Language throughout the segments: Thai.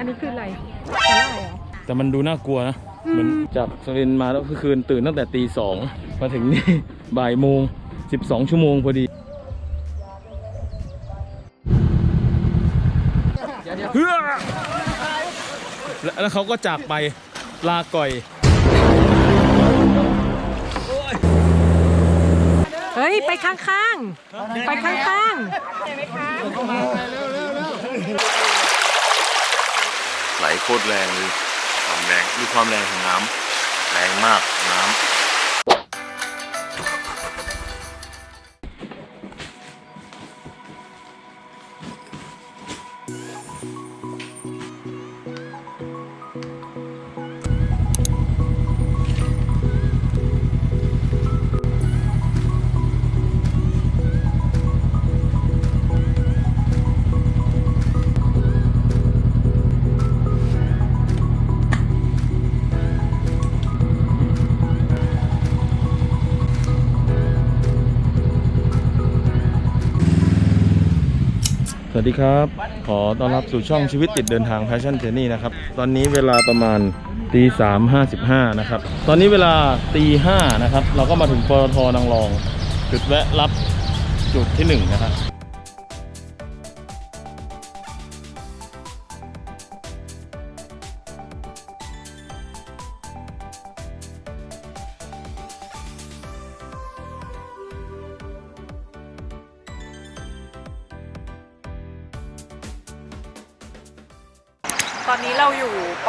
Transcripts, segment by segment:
อันนี้คืออะไรสาหร่ายเหรอ แต่มันดูน่ากลัวนะเหมือนจากสรินทร์มาแล้วก็คืนตื่นตั้งแต่ตีสองมาถึงนี่ บ่ายโมง 12 ชั่วโมงพอดีเฮ้อแล้วแล้วเขาก็จากไปลาก่อย เฮ้ย ไปข้างๆ ไปข้างไหล โคตรแรงเลยความแรงดูความแรงของน้ำแรงมากน้ำ วัสดีครับ ขอต้อนรับสู่ช่องชีวิตติดเดินทางแพชชั่นเทนี่นะครับ ตอนนี้เวลาประมาณตีสามห้าสิบห้านะครับ ตอนนี้เวลาตีห้านะครับ เราก็มาถึงปตทนางรอง จุดแวะรับจุดที่หนึ่งนะครับ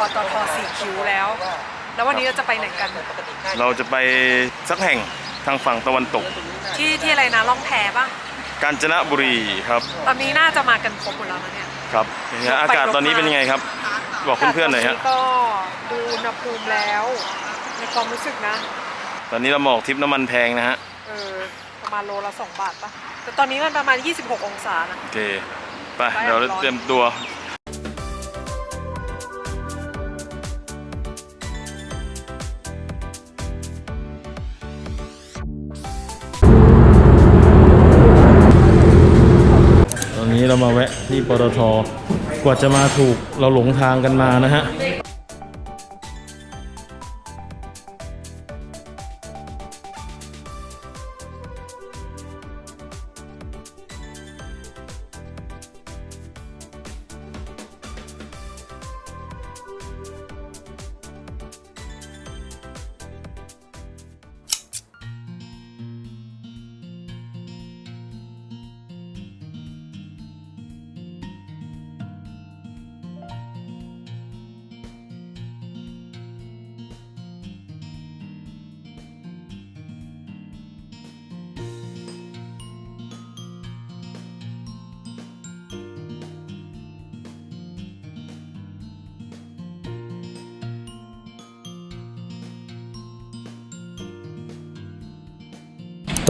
อยู่ปตทสี่คิวแล้ว แล้ววันนี้เราจะไปไหนกัน เราจะไปสักแห่งทางฝั่งตะวันตก ที่ที่อะไรนะล่องแพป่ะกาญจนบุรีครับตอนนี้น่าจะมากันครบหมดแล้วนะเนี่ย ครับเป็นไงอากาศตอนนี้เป็นยังไงครับ บอกเพื่อนๆหน่อยฮะแต่ตก็ดูอุณหภูมิแล้วในความรู้สึกนะ ตอนนี้เรามาออกทริปน้ำมันแพงนะฮะเออประมาณโลละ2บาทปะแต่ตอนนี้มันประมาณ 26 องศานะโอเคไปเดี๋ยวเราเตรียมตัว นี้เรามาแวะที่ปตทกว่าจะมาถูกเราหลงทางกันมานะฮะ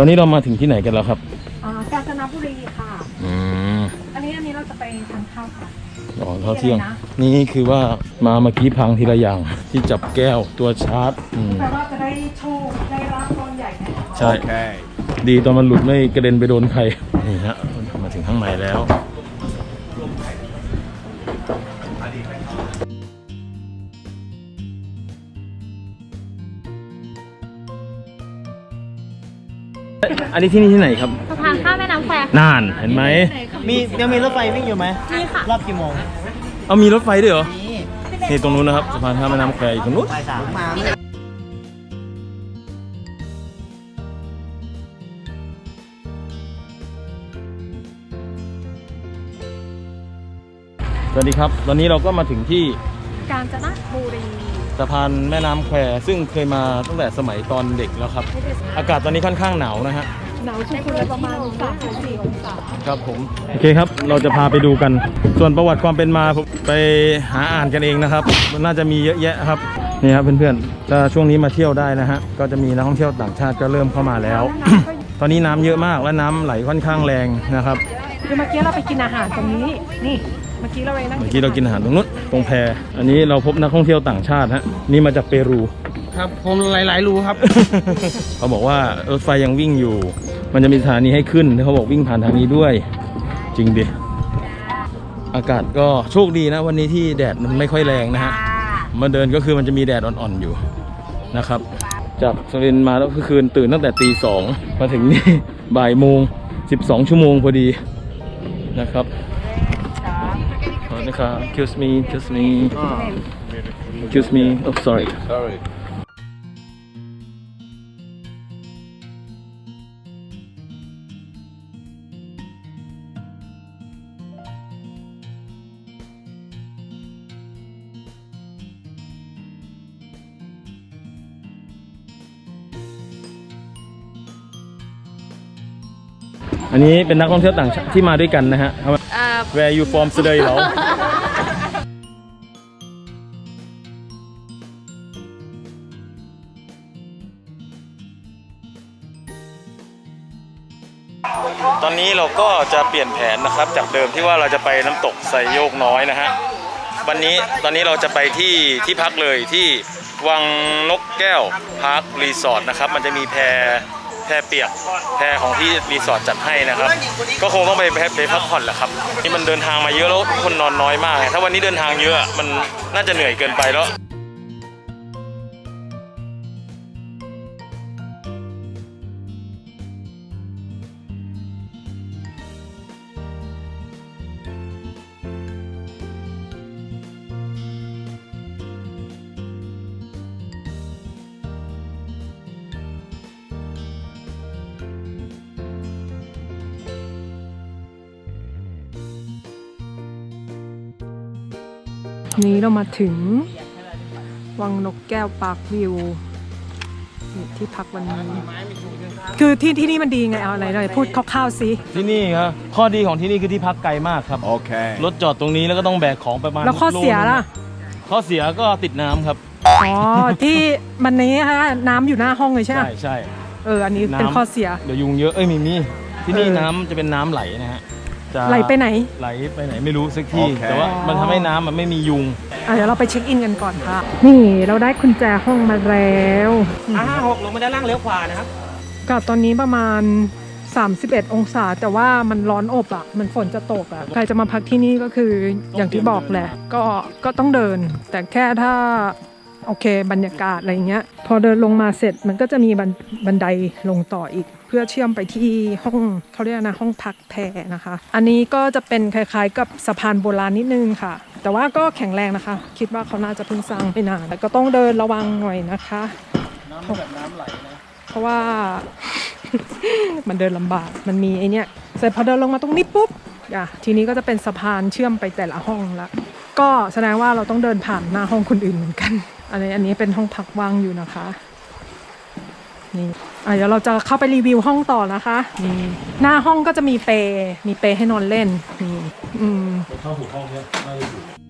อนนี้เรามาถึงที่ไหนกันแล้วครับอ่ากาญจนบุรีค่ะ อืมอันนี้อันนี้เราจะไปทานข้าวค่ะ อ๋อเท่าเที่ยงมีอะไรนะนี่คือว่ามาเมื่อกี้พังทีละอย่าง ที่จับแก้วตัวชาร์จอืมแปลว่าจะได้โชคได้รับก้อนใหญ่แน่นอนใช่ดีตอนมันหลุดไม่กระเด็นไปโดนใคร นี่ฮะมาถึงข้างในแล้ว อันนี้ที่นี่ที่ไหนครับสะพานข้ามแม่น้ำแควร์น่านเห็นไหมมียังมีรถไฟวิ่งอยู่ไหมนี่ค่ะ รอบกี่โมงเอามีรถไฟด้วยเหรอนี่นี่ตรงนู้นนะครับสะพานข้ามแม่น้ำแควอยู่ตรงนู้นบ่ายสามมาสวัสดีครับ ตอนนี้เราก็มาถึงที่กาญจนบุรีสะพานแม่น้ำแควซึ่งเคยมาตั้งแต่สมัยตอนเด็กแล้วครับ อากาศตอนนี้ค่อนข้างหนาวนะฮะ หนาวสุดๆเลยประมาณ3-4องศาครับผมโอเคครับเราจะพาไปดูกัน ส่วนประวัติความเป็นมาผมไปหาอ่านกันเองนะครับมันน่าจะมีเยอะแยะครับนี่ครับเพื่อนๆถ้าช่วงนี้มาเที่ยวได้นะฮะก็จะมีนักท่องเที่ยวต่างชาติก็เริ่มเข้ามาแล้ว ตอนนี้น้ำเยอะมากและน้ำไหลค่อนข้างแรงนะครับคือเมื่อกี้เราไปกินอาหารตรงนี้ นี่ เมื่อกี้เราไปนั่งเมื่อกี้เรากินอาหารตรงนู้นตรงแพอันนี้เราพบนักท่องเที่ยวต่างชาติฮะนี่มาจากเปรู ครับผมหลายๆรูครับ เขาบอกว่ารถไฟยังวิ่งอยู่ มันจะมีสถานีให้ขึ้นเขาบอกวิ่งผ่านทางนี้ด้วย จริงดิอากาศก็โชคดีนะ วันนี้ที่แดดมันไม่ค่อยแรงนะฮะมาเดินก็คือมันจะมีแดดอ่อนๆอยู่นะครับ จากสุรินทร์มาแล้วก็คืนตื่นตั้งแต่ตีสองมาถึงนี่บ่ายโมง12ชั่วโมงพอดีนะครับขอนะครับ excuse me excuse me excuse me oh sorry Sorry. อันนี้เป็นนักท่องเที่ยวต่างชาติที่มาด้วยกันนะฮะ Where you from เสดยเหรอตอนนี้เราก็จะเปลี่ยนแผนนะครับ จากเดิมที่ว่าเราจะไปน้ำตกไซโยกน้อยนะฮะวันนี้ตอนนี้เราจะไปที่ที่พักเลยที่วังนกแก้วพาร์ครีสอร์ทนะครับ มันจะมีแพ แพเปียกแพของที่รีสอร์ทจัดให้นะครับ ก็คงต้องไปไปไปพักผ่อนแหละครับนี่มันเดินทางมาเยอะแล้วคนนอนน้อยมากถ้าวันนี้เดินทางเยอะมันน่าจะเหนื่อยเกินไปแล้ว นี้เรามาถึง วังนกแก้วปาร์ควิวนี่ที่พักวันนี้ คือที่ที่นี่มันดีไงเอาอะไรเลยพูดคร่าวๆสิที่นี่ครับข้อดีของที่นี่คือที่พักไกลมากครับ Okay. รถจอดตรงนี้แล้วก็ต้องแบกของประมาณแล้วข้อเสียล่ะ ข้อเสียก็ติดน้ำครับ อ๋อ ที่มันนี้ฮะน้ำอยู่หน้าห้องเลยใช่ไหมใช่ใช่ เอออันนี้เป็นน้ำ ข้อเสีย เดี๋ยวยุงเยอะเอ้ยมีมีที่นี่เออ น้ำจะเป็นน้ำไหลนะฮะ จะไหลไปไหน ไหลไปไหนไม่รู้สักที่โอเค แต่ว่ามันทำให้น้ำมันไม่มียุง อะเดี๋ยวเราไปเช็คอินกันก่อนค่ะ นี่เราได้กุญแจห้องมาแล้ว อ่าหกลงมาด้านล่างเลี้ยวขวานะครับ ก็ตอนนี้ประมาณ 31 องศา แต่ว่ามันร้อนอบอะ มันฝนจะตกอะ ใครจะมาพักที่นี่ก็คืออย่างที่บอกแหละ ก็ก็ต้องเดิน แต่แค่ถ้า โอเค บรรยากาศอะไรเงี้ย พอเดินลงมาเสร็จมันก็จะมีบันบันไดลงต่ออีก เพื่อเชื่อมไปที่ห้องเขาเรียกนะห้องพักแพรนะคะ อันนี้ก็จะเป็นคล้ายๆกับสะพานโบราณนิดนึงค่ะ แต่ว่าก็แข็งแรงนะคะ คิดว่าเขาน่าจะเพิ่งสร้างไม่นานแต่ก็ต้องเดินระวังหน่อยนะคะ น้ำแบบน้ำไหลนะเพราะว่ามันเดินลำบาก มันมีไอเนี้ยเสร็จพอเดินลงมาตรงนี้ปุ๊บอะทีนี้ก็จะเป็นสะพานเชื่อมไปแต่ละห้องละ ก็แสดงว่าเราต้องเดินผ่านหน้าห้องคนอื่นเหมือนกัน อันนี้อันนี้เป็นห้องพักว่างอยู่นะคะ นี่อะเดี๋ยวเราจะเข้าไปรีวิวห้องต่อนะคะนี่หน้าห้องก็จะมีเปมีเปให้นอนเล่นนี่อืม เข้าหูห้องเนี้ยน่าจะอยู่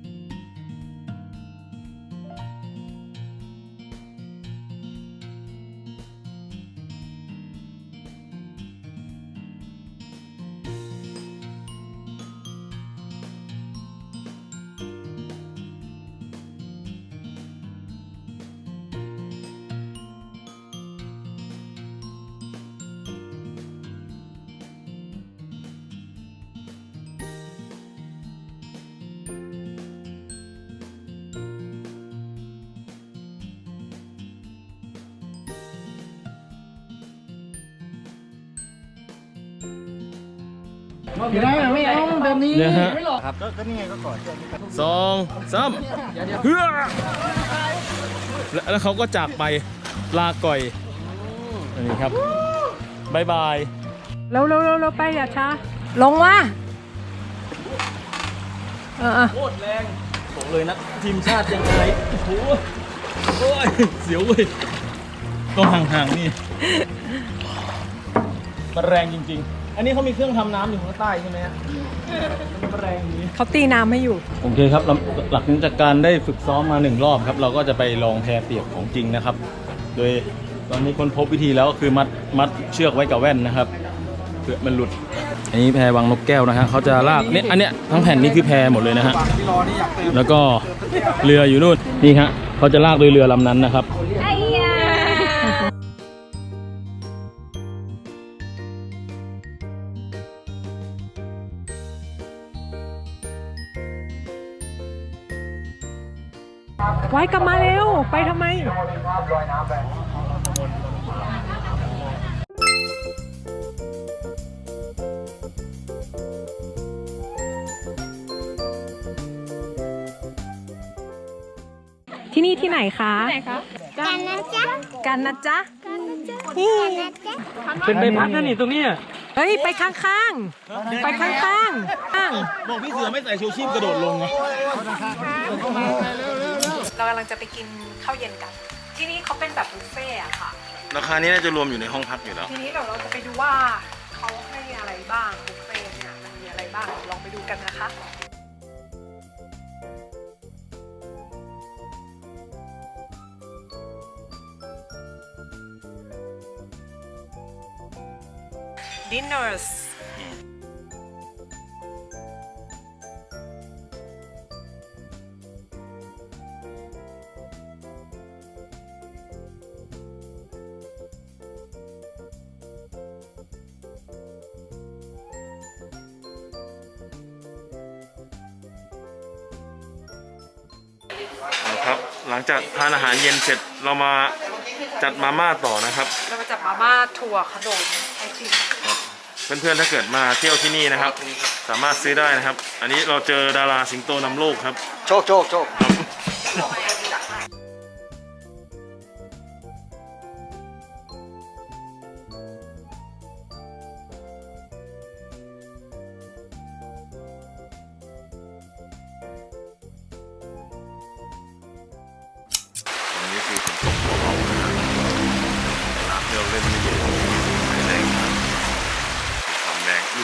เดี๋ยวนะไม่เอาแบบนี้เนี่ยฮะไม่หรอกครับก็นี่ไงก็ก่อนสองสามเฮือแล้วแล้วเขาก็จากไปลาก่อยอันนี้ครับบายบายเร็วเร็วเร็วเร็วไปอย่าช้าลงมาเออเออโคตรแรงบอกเลยนะทีมชาติยังไงโอ้โหโอ้ยเสียวเว้ยต้องห่างๆนี่มันแรงจริงๆ อันนี้เขามีเครื่องทำน้ำอยู่ข้างใต้ใช่ไหมฮะมันแรงอย่างนี้ เขาตีน้ำให้อยู่ โอเคครับหลังหลังจากการได้ฝึกซ้อมมาหนึ่งรอบครับ เราก็จะไปลองแพเปียกของจริงนะครับ โดยตอนนี้คนพบวิธีแล้วก็คือมัดมัดเชือกไว้กับแว่นนะครับเพื่อมันหลุด อันนี้แพวังนกแก้วนะฮะเขาจะลากเนี่ยอันเนี้ยทั้งแผ่นนี้คือแพหมดเลยนะฮะ แล้วก็เรืออยู่นู่นนี่ฮะเขาจะลากโดยเรือลำนั้นนะครับ ไว้กลับมาเร็ว ไปทำไมที่นี่ที่ไหนคะไหนคะกันนะจ๊ะกันนะจ๊ะกันนะจ๊ะเป็นใบพัดนั่นนี่ตรงนี้เฮ้ยไปข้างๆไปข้างๆข้างบอกพี่เสือไม่ใส่ชูชีพกระโดดลงไง เรากำลังจะไปกินข้าวเย็นกัน ที่นี่เขาเป็นแบบบุฟเฟ่ต์อะค่ะ ราคานี้น่าจะรวมอยู่ในห้องพักอยู่แล้ว ทีนี้เดี๋ยวเราจะไปดูว่าเขาให้อะไรบ้างบุฟเฟ่ต์เนี่ยมันมีอะไรบ้างลองไปดูกันนะคะ dinners นะ ครับ หลังจากทานอาหารเย็นเสร็จเรามาจัดมาม่าต่อนะครับ เรามาจับมาม่าถั่วขนมไอติมเพื่อนๆถ้าเกิดมาเที่ยวที่นี่นะครับ สามารถซื้อได้นะครับ อันนี้เราเจอดาราสิงโตนำโลกครับ โชคโชคโชค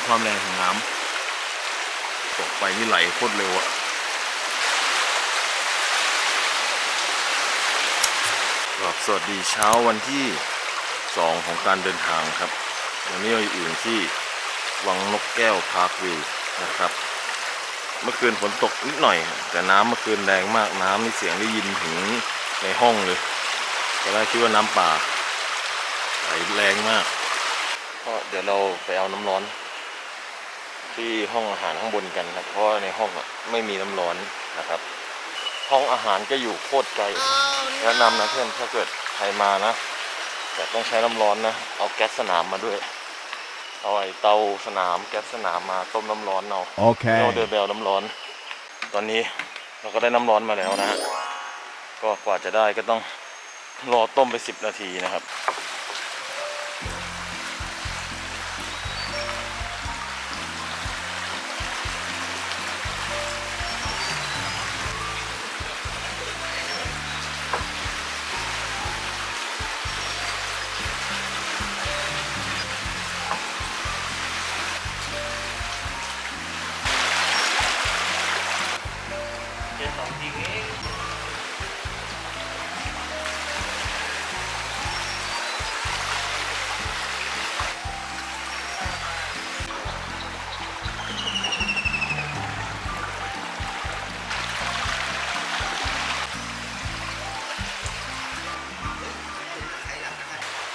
ความแรงของน้ำตกไปนี่ไหลโคตรเร็วอะครับสวัสดีเช้าวันที่ 2 ของการเดินทางครับวันนี้เราอยู่ที่วังนกแก้วพาร์ควิวนะครับ เมื่อคืนฝนตกนิดหน่อย แต่น้ำเมื่อคืนแรงมากน้ำนี่เสียงได้ยินถึงในห้องเลยตอนแรกคิดว่าน้ำป่าไหลแรงมากก็เดี๋ยวเราไปเอาน้ำร้อน ที่ห้องอาหารข้างบนกันครับเพราะว่าในห้องอะไม่มีน้ำร้อนนะครับ ห้องอาหารก็อยู่โคตรไกลแนะนำนะเพื่อนถ้าเกิดใครมานะแต่ต้องใช้น้ำร้อนนะเอาแก๊สสนามมาด้วยเอาไอ้เตาสนามแก๊สสนามมาต้มน้ำร้อนเอา Okay. เราเดินไปเอาน้ำร้อน ตอนนี้เราก็ได้น้ำร้อนมาแล้วนะฮะก็กว่าจะได้ก็ต้องรอต้มไปสิบนาทีนะครับ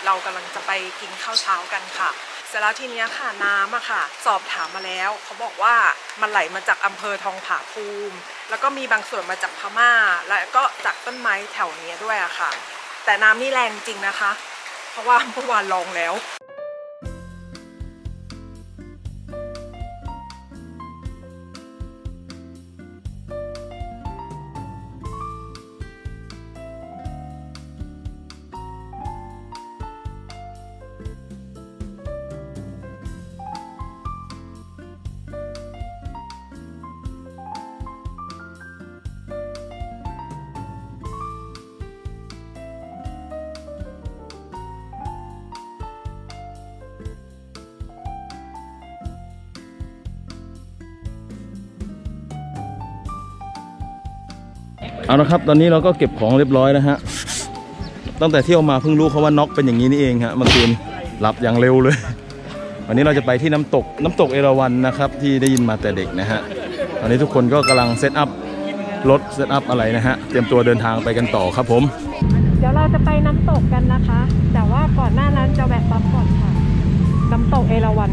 เรากำลังจะไปกินข้าวเช้ากันค่ะ เสร็จแล้วทีเนี้ยค่ะน้ำอะค่ะ สอบถามมาแล้ว เขาบอกว่ามันไหลมาจากอำเภอทองผาภูมิ แล้วก็มีบางส่วนมาจากพม่า และก็จากต้นไม้แถวนี้ด้วยอะค่ะ แต่น้ำนี่แรงจริงนะคะ เพราะว่าเมื่อวานลองแล้ว เอาละครับ ตอนนี้เราก็เก็บของเรียบร้อยนะฮะ ตั้งแต่เที่ยวมาเพิ่งรู้เขาว่าน็อกเป็นอย่างนี้นี่เองฮะเมื่อคืนหลับอย่างเร็วเลย วันนี้เราจะไปที่น้ำตกน้ำตกเอราวัณนะครับ ที่ได้ยินมาแต่เด็กนะฮะ ตอนนี้ทุกคนก็กำลังเซตอัพรถเซตอัพอะไรนะฮะ เตรียมตัวเดินทางไปกันต่อครับผม เดี๋ยวเราจะไปน้ำตกกันนะคะ แต่ว่าก่อนหน้านั้นจะแวะปั๊มก่อนค่ะ น้ำตกเอราวัณ